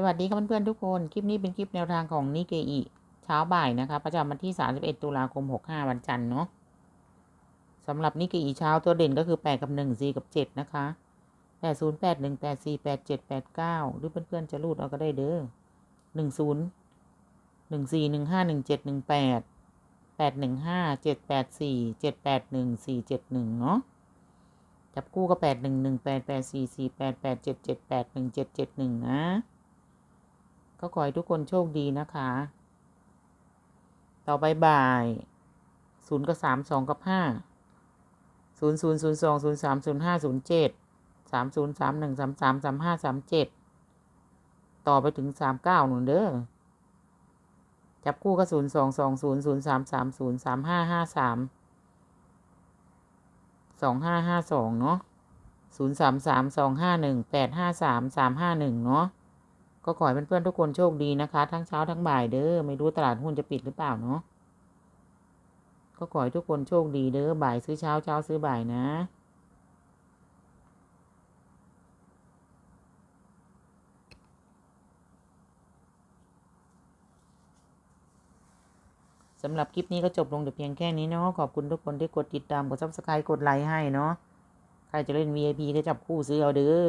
สวัสดีค่ะเพื่อนๆทุกคน คลิปนี้เป็นคลิปแนวทางของนิเกอิเช้าบ่ายนะคะประจำวันที่ 31 ตุลาคม 65 วันจันทร์เนาะสำหรับนิเกอิเช้าตัวเด่นก็คือ 8 กับ1 4กับ 7 นะคะ 8 0 8 1 8 4 8 7 8 9 หรือเพื่อนๆจะรูดเอาก็ได้เด้อ1 0 1 4 1 5 1 7 1 8 8 1 5 7 8 4 7 8 1 4 7 1 เนาะจับคู่ก็8 1 1 8 8 4 4 8 8 7 7 8 1 7 7 1 นะ ก็ขอให้ทุกคนโชคดีนะคะ ต่อไปบ่ายศูนย์กับสามสองกับห้าศูนย์ศูนย์ศูนย์สองศูนย์สามศูนย์ห้าศูนย์เจ็ดสามศูนย์สามหนึ่งสามสามสามห้าสามเจ็ดต่อไปถึงสามเก้าหนุนเด้อจับคู่ก็ศูนย์สองสองศูนย์ศูนย์สามสามศูนย์สามห้าห้าสามสองห้าห้าสองเนาะศูนย์สามสามสองห้าหนึ่งแปดห้าสามสามห้าหนึ่งเนาะ ก็ขอให้เพื่อนๆทุกคนโชคดีนะคะ ทั้งเช้าทั้งบ่ายเด้อไม่รู้ตลาดหุ้นจะปิดหรือเปล่าเนาะก็ขอให้ทุกคนโชคดีเด้อบ่ายซื้อเช้าเช้าซื้อบ่ายนะสำหรับคลิปนี้ก็จบลงแต่เพียงแค่นี้เนาะขอบคุณทุกคนที่กดติดตามกด subscribe กดไลค์ให้เนาะใครจะเล่น VIP ก็จับคู่ซื้อเอาเด้อ